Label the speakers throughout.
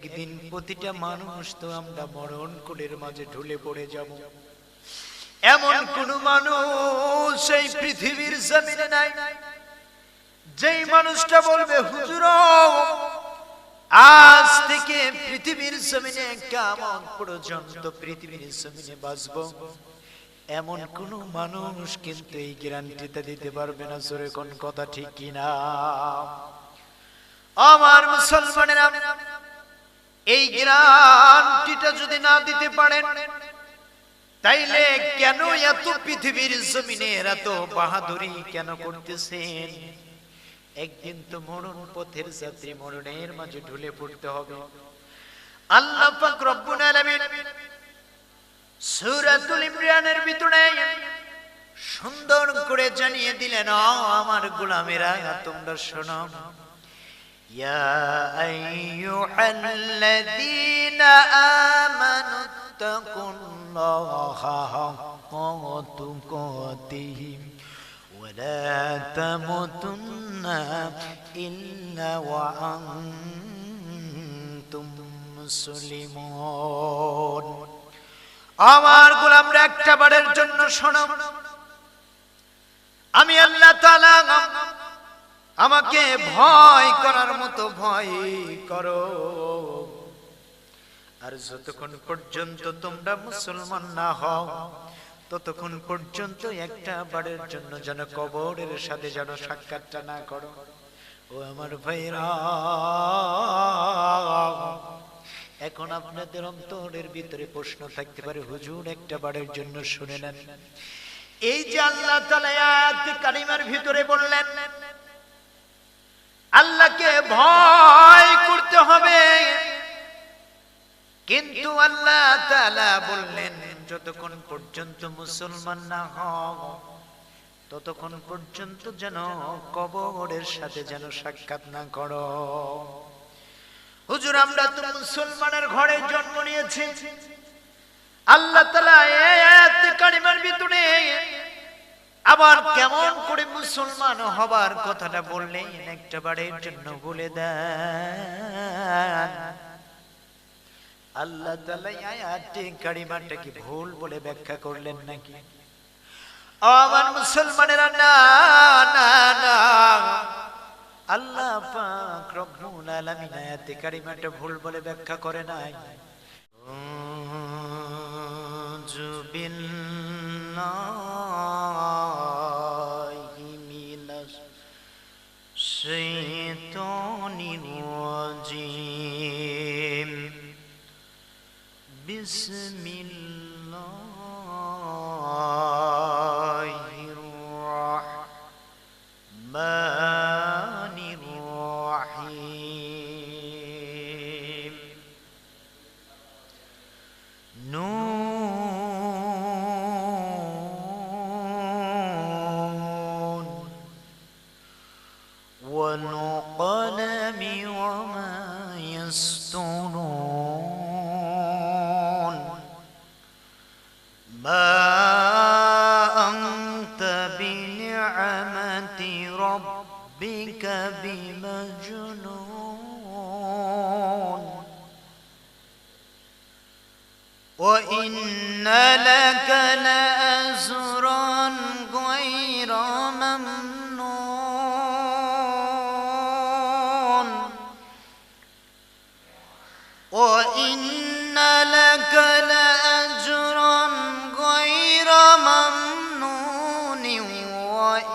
Speaker 1: একদিন প্রতিটা মানুষ তো আমরা মরণ কোলের মাঝে ঢুলে পড়ে যাব। এমন কোন মানুষ এই পৃথিবীর জমিনে নাই। যেই মানুষটা বলবে, হুজুর, আজ থেকে পৃথিবীর জমিনে কেমন পর্যন্ত পৃথিবীর জমিনে বাঁচব? এমন কোন মানুষ কিন্তু এই গ্যারান্টিটা দিতে পারবে না, জোরে কোন কথা ঠিক কিনা? আমার মুসলমানেরা এই গ্যারান্টিটা যদি না দিতে পারেন, তাইলে কেন এত পৃথিবীর জমিনের এত বাহাদুরি কেন করতেছেন? একদিন তো মরণ পথের যাত্রী মরণের মাঝে ঢুলে পড়তে হবে। আল্লাহ পাক রব্বুল আলামিন সূরাতুল ইমরানের ভিতরে সুন্দর করে জানিয়ে দিলেন, ও আমার গোলামেরা, তোমরা শোনো। يا أيها الذين آمنوا اتقوا الله حق تقاته ولا تموتن إلا وأنتم مسلمون আমার গোলামরা একটা বারের জন্য শোনো আমি আল্লাহ তাআলা আমাকে ভয় করার মতো ভয় করো। আর যতক্ষণ পর্যন্ত তোমরা মুসলমান না হও, ততক্ষণ পর্যন্ত একটা বারের জন্য যেন কবরের সাথে যেন সাক্ষাৎটা না করো। ও আমার ভাইরা, এখন আপনাদের অন্তরের ভিতরে প্রশ্ন থাকতে পারে, হুজুর, একটা বারের জন্য শুনে নেন। এই যে আল্লাহ তাআলা আয়াত কারিমার ভিতরে বললেন আল্লাহকে ভয় করতে হবে। কিন্তু আল্লাহ তালা বললেন, যতক্ষণ পর্যন্ত মুসলমান না হও, ততক্ষণ পর্যন্ত যেন কবরের সাথে যেন সাক্ষাৎ না করো। হুজুর, আমরা তো মুসলমানের ঘরে জন্ম নিয়েছি। আল্লাহ তালা আয়াত কারিমার ভিতরে আবার কেমন করে মুসলমান হবার কথাটা বললেন একটা বারের জন্য বলে দেন। আল্লাহ তাআলা এই আয়াতটি কারিমাটা কি ভুল বলে ব্যাখ্যা করলেন নাকি? আমার মুসলমানেরা না না না। আল্লাহ পাক রব্বুল আলামিন আয়াতে কারিমাটা ভুল বলে ব্যাখ্যা করে নাই। জুবিল্লাহি والقلم وما يسطرون ما أنت بنعمة ربك بمجنون. وإن لك لأجرا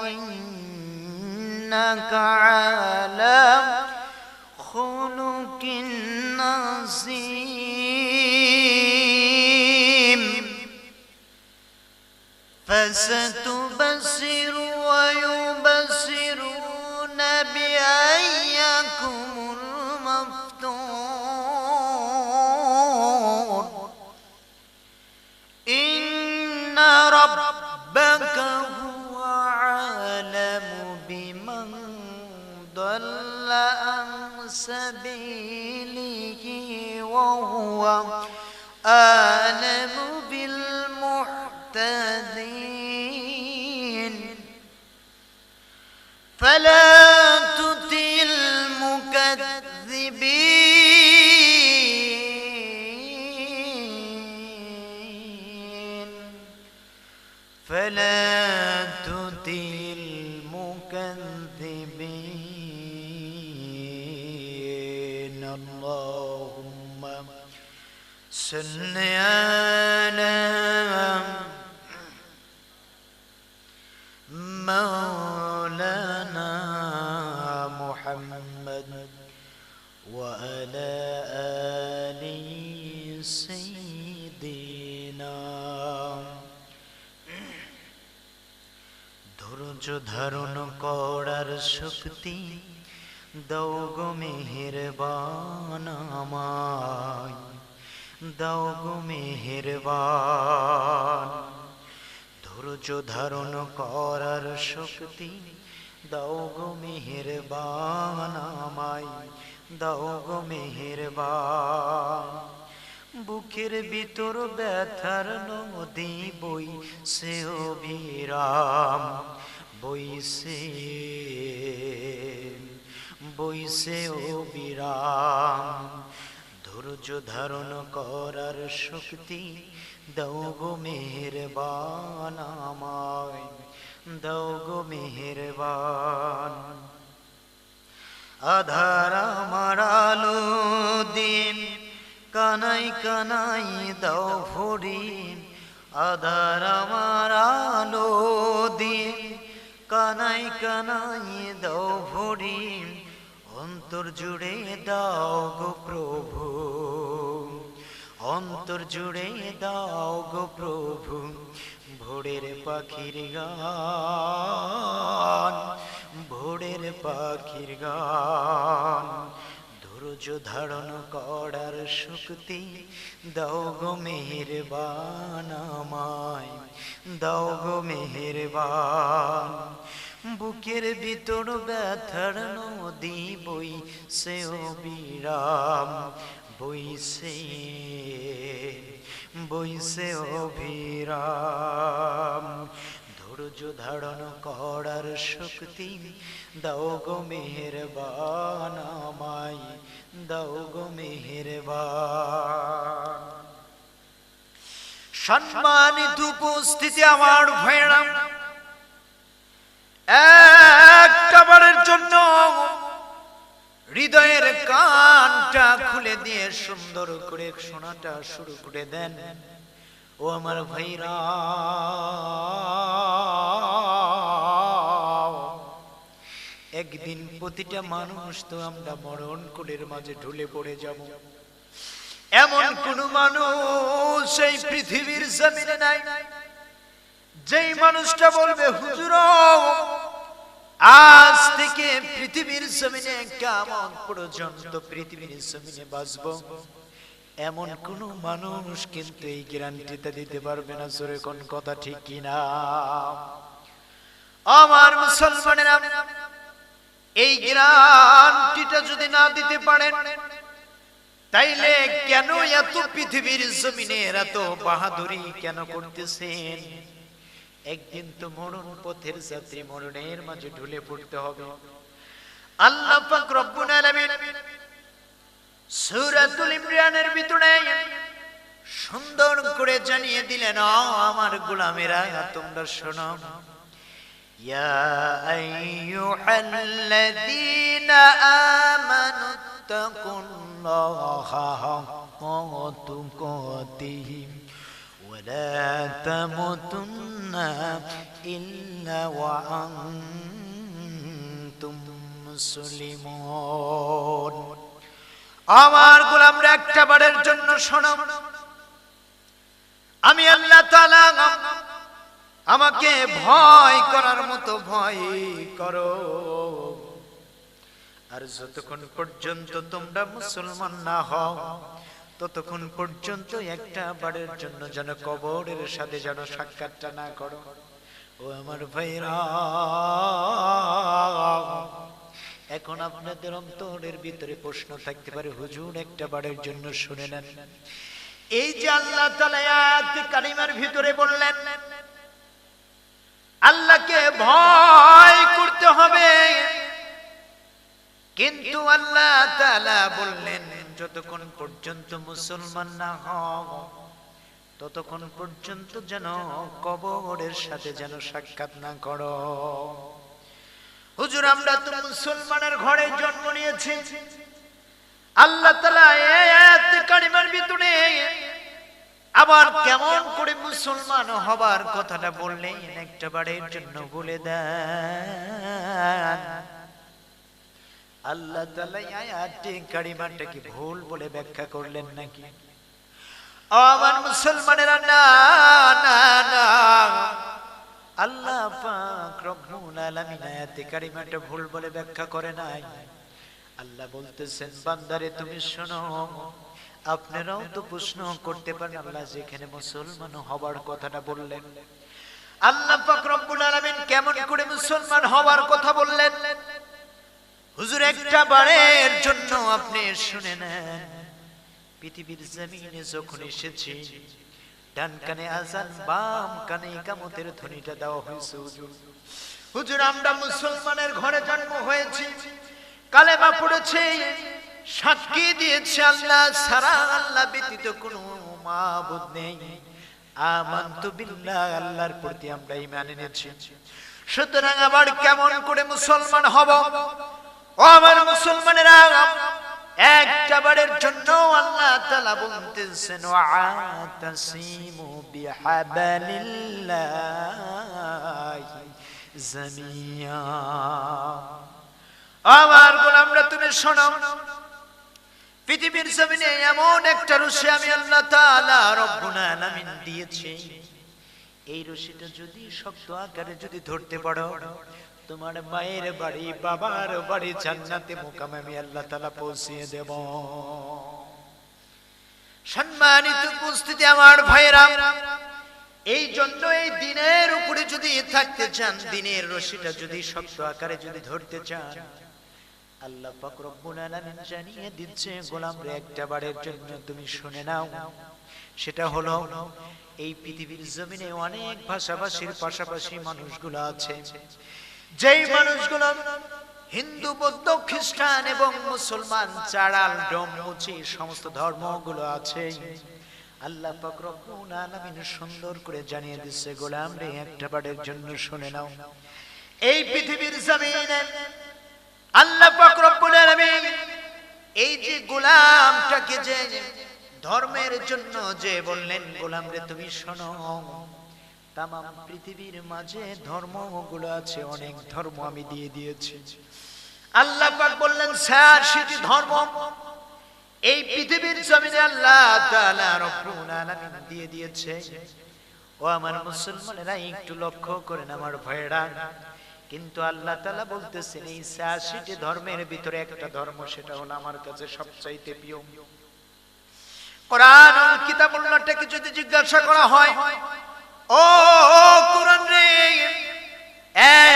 Speaker 1: وإنك على خلق عظيم فستبصر سبيله وهو أعلم بالمهتدين فلا ধৈর্য ধারণ করার শক্তি, দাও গো মেহেরবান আমায়, দাও গো মেহেরবান। ধৈর্য ধারণ করার শক্তি, দাও গো মেহেরবান আমায়, দাও গো মেহেরবান। বুকের ভিতর ব্যথার নদী বই সে অবিরাম বইসে বইসে অবিরাম ধৈর্য ধারণ করার শক্তি দাও গো মেহেরবান আমায়, দাও গো মেহেরবান। আধার আমার আলো দিন, কানাই কানাই দাও ভরি আধার আমার আলো দিন কানাই কানাই দাও ভরি, অন্তর জুড়ে দাও গো প্রভু। অন্তর জুড়ে দাও গো প্রভু, ভোরের পাখির গান, ভোরের পাখির গান। ধৈর্য ধারণ করার শক্তি দাও গো মেহেরবান আমায়, দাও গো মেহেরবান। বুকের ভিতর ব্যথার নদী বই সে বিরাম বইসে বইসে অভিরাম ধৈর্য ধারণ করার শক্তি দাও গো মেহেরবান আমায় দাও গো মেহেরবান। সম্মানিত উপস্থিতি আমার ভয়রাম একটা বারের জন্য হৃদয়ের কানটা খুলে দিয়ে সুন্দর করে শোনাটা শুরু করে দেন। ও আমার ভাইরা প্রতিটা মানুষ তো আমরা মরণ কুলের মাঝে ঢুলে পড়ে যাব। এমন কোন মানুষ সেই পৃথিবীর জমিনে নাই। যেই মানুষটা বলবে হুজুর আজ থেকে পৃথিবীর জমিনে কেমন পর্যন্ত পৃথিবীর জমিনে বাঁচবো? এমন কোন মানুষ কিন্তু এই গ্যারান্টিটা দিতে পারবে না জোরে কোন কথা ঠিক কিনা। আমার মুসলমানেরা এই গ্যারান্টিটা যদি না দিতে পারেন, তাইলে কেন এত পৃথিবীর জমিনে এত বাহাদুরি কেন করতেছেন? একদিন তো মরণ পথের যাত্রী মরণের মাঝে ঢুলে পড়তে হবে। আল্লাহ পাক রব্বুল আলামিন সূরাতুল ইমরানের ভিতরে সুন্দর করে জানিয়ে দিলেন আমার গোলামেরা, তোমরা শোনো। ইয়া আইয়ুহাল্লাযীনা আমানু তাকুল্লাহা হাক্কা তুকাতিহি ولا تموتن إلا وأنتم مسلمون আমার গোলামরা একটা বারের জন্য শোনো আমি আল্লাহ তাআলা আমাকে ভয় করার মতো ভয় করো। আর যতক্ষণ পর্যন্ত তোমরা মুসলমান না হও, ততক্ষণ পর্যন্ত একটা বারের জন্য যেন কবরের সাথে যেন সাক্ষাৎটা না করো। ও আমার ভাইরা, এখন আপনাদের অন্তরের ভিতরে প্রশ্ন থাকতে পারে, হুজুর, একটা বারের জন্য শুনে নেন। এই যে আল্লাহ তাআলা আয়াত কারিমার ভিতরে বললেন আল্লাহকে ভয় করতে হবে। কিন্তু আল্লাহ তাআলা বললেন, যতক্ষণ পর্যন্ত মুসলমান না হও, ততক্ষণ পর্যন্ত যেন কবরের সাথে যেন সাক্ষাৎ না করো। হুজুর, আমরা তো মুসলমানের ঘরে জন্ম নিয়েছি। আল্লাহ তালা এই কারিমার ভিতরে আবার কেমন করে মুসলমান হবার কথাটা বললেন একটা বারের জন্য বলে দেন। আল্লাহ তালা এই আয়াতে কারিমাটা কি ভুল বলে ব্যাখ্যা করলেন নাকি? আমার মুসলমানেরা, না না না। আল্লাহ পাক কারিমাটা ভুল বলে ব্যাখ্যা করে নাই। আল্লাহ বলতেছেন, বান্দারে তুমি শোনো। আপনারাও তো প্রশ্ন করতে পারেন, আল্লাহ যেখানে মুসলমান হবার কথাটা বললেন। আল্লাহ পাক রব্বুল আলামিন কেমন করে মুসলমান হওয়ার কথা বললেন। হুজুর, একটা বারের জন্য আপনি শুনে নেন, পৃথিবীর জমিনে যখন এসেছি, ডান কানে আজান, বাম কানে কামতের ধ্বনিটা দেওয়া হয়েছে, হুজুর। হুজুর, আমরা মুসলমানের ঘরে জন্ম হয়েছি, কালেমা পড়েছে সাক্ষী দিয়েছে আল্লাহ, সারা আল্লাহ ব্যতীত কোনো মাবুদ নেই। আমান্তু বিল্লাহ, আল্লাহর প্রতি আমরা ঈমান এনেছি। সুতরাং আবার কেমন করে মুসলমান হব? ও আমার মুসলমানেরা, একটা বারের জন্য আল্লাহ তাআলা বলতেছেন, ওয়াতাসিমু বিহাবলিল্লাহি জামিয়া। আমার গোলামরা তুমি শোনো। পৃথিবীর জমিনে এমন একটা রশি আমি আল্লাহ তাআলা দিয়েছি। এই রশিটা যদি শক্ত আকারে যদি ধরতে পারো, তোমার মায়ের বাড়ি, বাবার বাড়ি জান্নাতে মোকামে আমি আল্লাহ তাআলা পৌঁছিয়ে দেব। সম্মানিত উপস্থিতি আমার ভাইরা এই জন্য এই দিনের উপরে যদি থাকতে চান, দিনের রশিটা যদি শক্ত আকারে যদি ধরতে চান আল্লাহ পাক রব্বুল জানিয়ে দিচ্ছে গোলাম রে একটা বারের জন্য তুমি শুনে নাও। সেটা হলো, এই পৃথিবীর জমিনে অনেক ভাষাভাষীর পাশাপাশি মানুষগুলো আছে। যেই মানুষগুলো হিন্দু, বৌদ্ধ, খ্রিস্টান এবং মুসলমান, চাড়াল ডমুচি সমস্ত ধর্মগুলো আছে। আল্লাহ পাক রব্বুল আলামিন সুন্দর করে জানিয়ে দিচ্ছে গোলাম রে একটা বারের জন্য শুনে নাও। এই পৃথিবীর জমিনে আল্লাহ পাক রব্বুল আলামিন এই যে গোলামটাকে যে ধর্মের জন্য যে বললেন, গোলাম রে, তুমি শোনো তাম পৃথিবীর মাঝে ধর্মগুলো আছে, অনেক ধর্ম আমি দিয়ে দিয়েছি। আল্লাহ পাক বললেন, স্যার, সেটি ধর্ম। এই পৃথিবীর জমিনে আল্লাহ তাআলা রব্বুল আলামিন দিয়ে দিয়েছে। ও আমার মুসলমানেরা, একটু লক্ষ্য করেন আমার ভয়েরা কিন্তু আল্লাহ তাআলা বলতেছেন, এই ছিয়াশিটি ধর্মের ভিতরে একটা ধর্ম, সেটা হলো আমার কাছে সবচাইতে প্রিয়। কোরআন কিতাবুল্লাহটাকে যদি জিজ্ঞাসা করা হয়, ও কোরআন রে,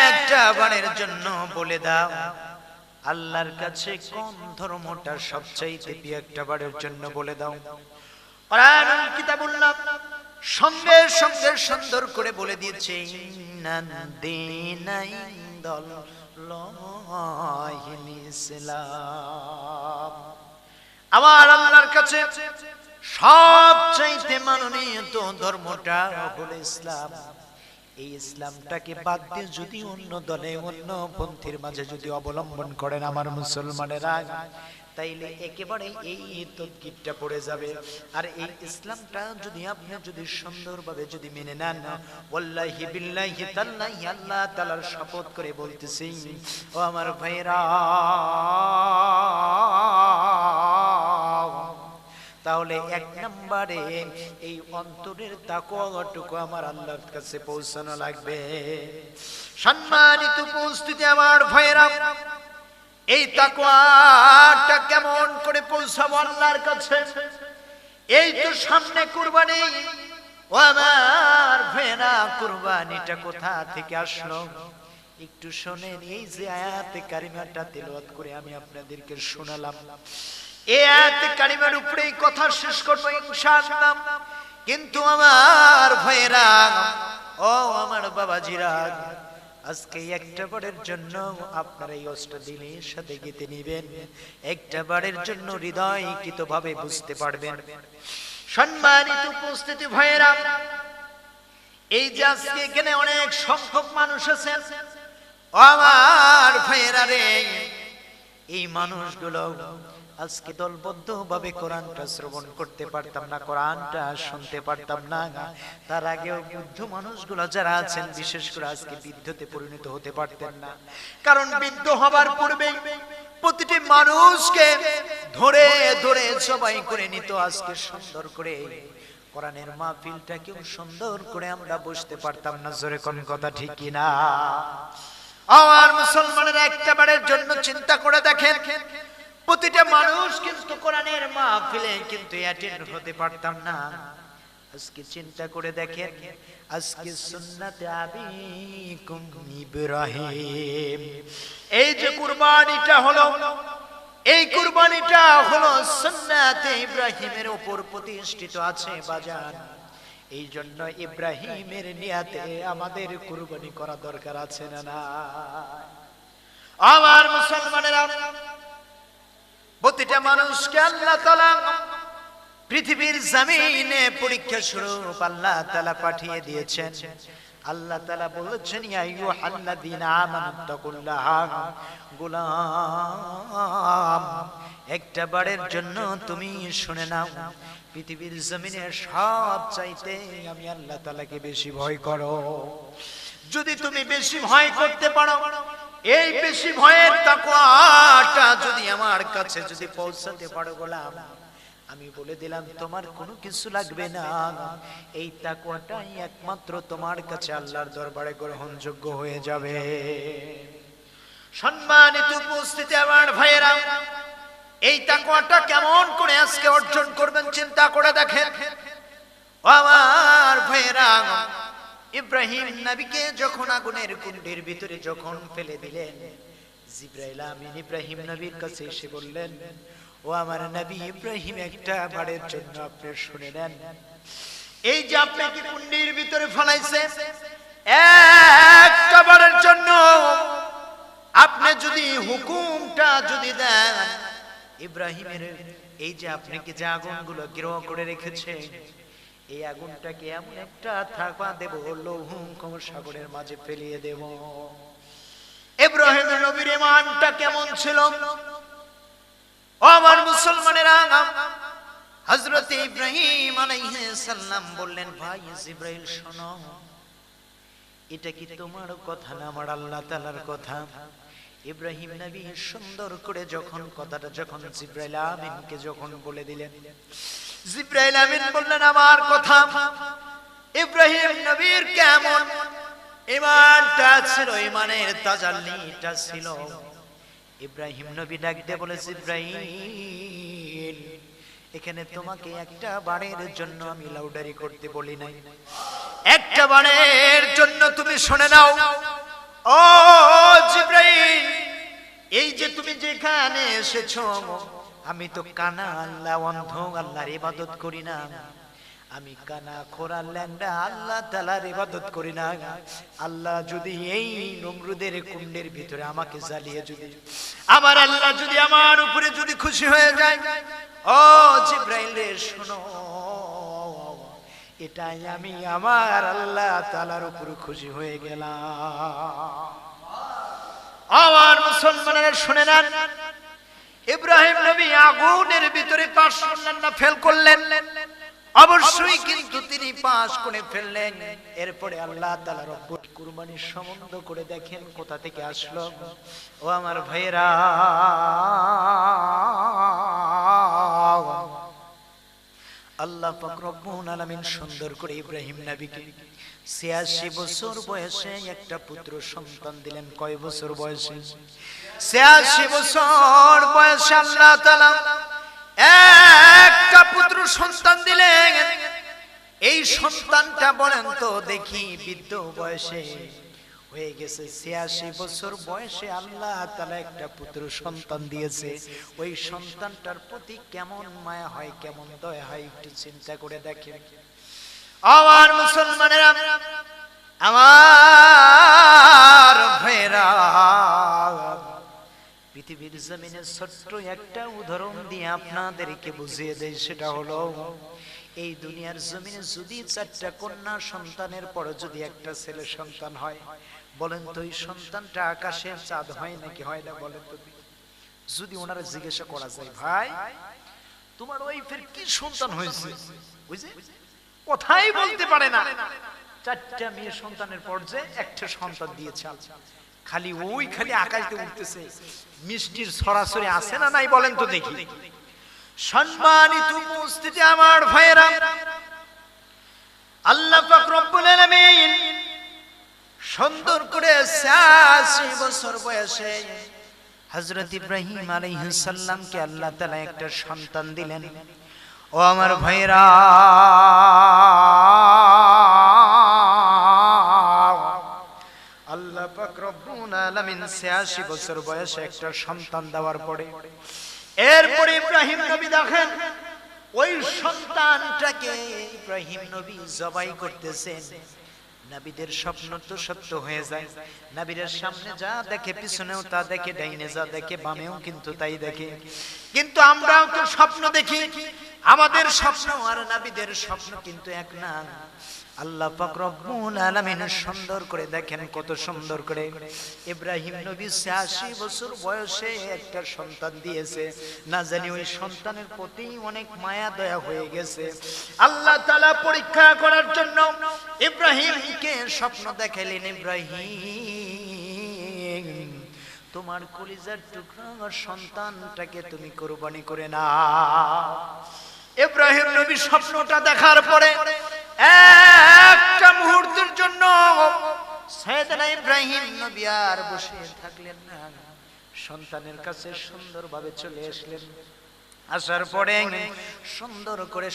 Speaker 1: একটা বারের জন্য বলে দাও, আল্লাহর কাছে কোন ধর্মটা সবচাইতে প্রিয়, একটা বারের জন্য বলে দাও। কোরআন কিতাবুল্লাহ সঙ্গে সঙ্গে সুন্দর করে বলে দিয়েছে আমার আল্লাহর কাছে সবচাইতে মাননীয় তো ধর্মটা হলো ইসলাম। এই ইসলামটাকে বাদ দিয়ে যদি অন্য দলে, অন্য পন্থীর মাঝে যদি অবলম্বন করেন আমার মুসলমানেরা তাইলে একেবারে এই তদগিরটা পড়ে যাবে। আর এই ইসলামটা যদি আপনি যদি সুন্দরভাবে যদি মেনে নেন, ওয়াল্লাহি বিল্লাহি তাল্লাহি আল্লাহ তাআলার শপথ করে বলতেছি, ও আমার ভাইরা তাহলে এক নম্বরে এই অন্তরের তাকওয়াটুকু আমার আল্লাহর কাছে পৌঁছানো লাগবে। সম্মানিত উপস্থিতি আমার ভাইরা এই তাকওয়াটা কেমন করে পৌঁছাবো আল্লাহর কাছে? এই তো সামনে কুরবানি। ও আমার ভেনা কুরবানিটা কোথা থেকে আসলো? একটু শোনেন, এই যে আয়াতে কারিমাটা তেলাওয়াত করে আমি আপনাদেরকে শোনালাম। এই আয়াতে কারিমার উপরেই কথা শেষ করব ইনশাআল্লাহ। কিন্তু আমার ভাইরা ও আমার বাবাজিরা আজকে একটা বারের জন্য আপনার এই অষ্টদিনের সাথে গেতে নিবেন। একটা বারের জন্য হৃদয় ভাবে বুঝতে পারবেন। সম্মানিত উপস্থিতি ভয়েরা এই যে আজকে এখানে অনেক সংখ্যক মানুষ আছেন আমার ভাইয়েরা রে, এই মানুষগুলো আজকে দলবদ্ধ ভাবে কোরআনটা শ্রবণ করতে পারতাম না, কোরআনটা শুনতে পারতাম না। তার আগেও বৃদ্ধ মানুষগুলো যারা আছেন, বিশেষ করে আজকে বৃদ্ধতে পরিণত হতে পারতেন না। কারণ বৃদ্ধ হবার পূর্বেই প্রতিটি মানুষকে ধরে ধরে সবাই করে নিত আজকে সুন্দর করে। কোরআনের মাহফিলটাকেও সুন্দর করে আমরা বসতে পারতাম না, জোরে কোন কথা ঠিক না? আমার মুসলমানের একটা বারের জন্য চিন্তা করে দেখেন প্রতিটা মানুষ কিন্তু কোরআনের মাহফিলে কিন্তু অ্যাটেন্ড হতে পারতাম না। আজকে চিন্তা করে দেখেন আজকে সুন্নাতে আবিকুম ইব্রাহিম। এই যে কুরবানিটা হলো এই কুরবানিটা হলো সুন্নাতে ইব্রাহিমের উপর প্রতিষ্ঠিত আছে বাজার এই জন্য ইব্রাহিমের নিয়াতে আমাদের কুরবানি করা দরকার আছে না না আমার মুসলমানেরা প্রতিটা মানুষকে আল্লাহ তালা পৃথিবীর জমিনে পরীক্ষা স্বরূপ আল্লাহ তালা পাঠিয়ে দিয়েছেন। আল্লাহ তালা বলেছেন গোলাম, একটা বারের জন্য তুমি শুনে নাও, পৃথিবীর জমিনে সব চাইতে আমি আল্লাহ তালাকে বেশি ভয় করো। যদি তুমি বেশি ভয় করতে পারো এই বেশি ভয়ের তাকওয়াটা যদি আমার কাছে যদি পৌঁছাতে পারো গোলাম, আমি বলে দিলাম, তোমার কোনো কিছু লাগবে না। এই তাকওয়াটাই একমাত্র তোমার কাছে আল্লাহর দরবারে গ্রহণযোগ্য হয়ে যাবে। সম্মানিত উপস্থিতি আমার ভাইয়েরা, এই তাকওয়াটা কেমন করে আজকে অর্জন করবেন চিন্তা করে দেখেন। আমার ভাইয়েরা ইব্রাহিম নবীকে যখন আগুনের কুণ্ডের ভিতরে যখন ফেলে দিলেন, জিব্রাইল আমিন ইব্রাহিম নবীর কাছে এসে বললেন, ও আমার নবী ইব্রাহিম, একটা বারের জন্য আপনি শুনে নেন। এই যে আপনাকে কুণ্ডের ভিতরে ফলাইছে একটা বারের জন্য। আপনি যদি হুকুমটা যদি দেন, ইব্রাহিমের এই যে আপনি কি যে আগুনগুলো গৃহ করে রেখেছে এই আগুনটাকে এমন একটা থাকা দেব লৌহুম সাগরের মাঝে ফেলিয়ে দেব। ইব্রাহিম নবীর ইমানটা কেমন ছিল? আমার মুসলমানেরা, হযরত ইব্রাহিম আলাইহিস বললেন, ভাই জিব্রাইল শোনো, এটা কি তোমার কথা না আমার আল্লাহ তাআলার কথা? ইব্রাহিম নবী সুন্দর করে যখন কথাটা, যখন জিব্রাইল আমিনকে যখন বলে দিলেন জিব্রাইল আমিন বললেন, আমার কথা ইব্রাহিম নবীর কেমন? ইমানটা ছিল, ইমানের তাজাল্লিটা ছিল। ইব্রাহিম নবী ডাক দিয়ে বলে, জিব্রাইল, এখানে তোমাকে একটা বারের জন্য আমি লাউডারি করতে বলি নাই। একটা বারের জন্য তুমি শুনে নাও। ও জিব্রাইল, এই যে তুমি যেখানে এসেছ আমি তো কানা আল্লাহ, অন্ধ আল্লাহর ইবাদত করি না। আমি কানা খোরা ল্যাংডা আল্লাহ তালার ইবাদত করি না। আল্লাহ যদি এই নমরুদের কুণ্ডের ভিতরে আমাকে জ্বালিয়ে যদি, আমার আল্লাহ যদি আমার উপরে যদি খুশি হয়ে যায়, ও জিব্রাইল রে, শোনো, এটাই আমি আমার আল্লাহ তালার উপরে খুশি হয়ে গেলাম। আমার মুসলমানেরা শুনে নেন ইব্রাহিম নবী আগুনের ভিতরে করলেন না ফেল করলেন। অবশ্যই কিন্তু তিনি পাশ করে ফেললেন। এরপরে আল্লাহ তাআলা রব্বুল কুরবানির সম্বন্ধ করে দেখেন কোথা থেকে আসলো। ও আমার ভাইয়েরা, আল্লাহ পাক রব্বুল আলামিন সুন্দর করে ইব্রাহিম নবীকে 86 বছর বয়সে একটা পুত্র সন্তান দিলেন। কয় বছর বয়সে? 86 বছর বয়সে একটা পুত্র সন্তান এই সন্তানটা দেখি বৃদ্ধ বয়সে হয়ে গেছে ছিয়াশি বছর বয়সে আল্লাহ একটা পুত্র সন্তান দিয়েছে। ওই সন্তানটার প্রতি কেমন মায়া হয়, কেমন দয়া হয় একটু চিন্তা করে দেখেন। আমার মুসলমানেরা, আমার ভাইরা পৃথিবীর জমিনে ছোট্ট একটা উদাহরণ দিয়ে আপনাদেরকে বুঝিয়ে দেয় সেটা হলো, এই দুনিয়ার জমিনে যদি চারটা কন্যা সন্তানের পরে যদি একটা ছেলে সন্তান হয়, বলেন তো এই সন্তানটা আকাশের চাঁদ হয় নাকি হয় না বলেন তো? যদি ওনারা জিজ্ঞাসা করা যায়, ভাই, তোমার ওয়াইফের কি সন্তান হয়েছে? বুঝে কথাই বলতে পারে না। চারটা মেয়ে সন্তানের পর যে একটা সন্তান দিয়েছে আল্লাহ। খালি ওই খালি আকাশে উঠতেছে। মিষ্টির সরাসরি আছে না নাই বলেন তো দেখি। সম্মানিত উপস্থিতি আমার ভাইয়েরা। আল্লাহ পাক রব্বুল আলামিন সুন্দর করে 86 বছর বয়সে হযরত ইব্রাহিম আলাইহিস সালামকে আল্লাহ তাআলা একটা সন্তান দিলেন। ও আমার ভাইয়েরা আলামিন 86 বছর বয়সে একটা সন্তান দেওয়ার পরে এরপরে ইব্রাহিম নবী দেখেন, ওই সন্তানটাকে ইব্রাহিম নবী জবাই করতেছেন। নবীদের স্বপ্ন তো সত্য হয়ে যায়। সামনে যা দেখে, পিছনেও তা দেখে, ডাইনে যা দেখে, বামেও কিন্তু তাই দেখে। কিন্তু আমরাও তো স্বপ্ন দেখি। আমাদের স্বপ্ন আর নবীদের স্বপ্ন কিন্তু এক না। আল্লাহ পাক রব্বুল আলামিন সুন্দর করে দেখেন কত সুন্দর করে। ইব্রাহিম নবী 86 বছর বয়সে একটা সন্তান দিয়েছে। না জানি ওই সন্তানের প্রতি অনেক মায়া, দয়া হয়ে গেছে। আল্লাহ তাআলা পরীক্ষা করার জন্য ইব্রাহিমকে স্বপ্ন দেখাইলেন, ইব্রাহিম, তোমার কলিজার টুকরা সন্তানটাকে তুমি কোরবানি করে না ইব্রাহিম নবী স্বপ্নটা দেখার পরে একটা মুহূর্তের জন্য সৈয়দনা ইব্রাহিম নবী আর বসে থাকলেন না। সন্তানের কাছে সুন্দরভাবে চলে আসলেন। আসার পরে সুন্দর করে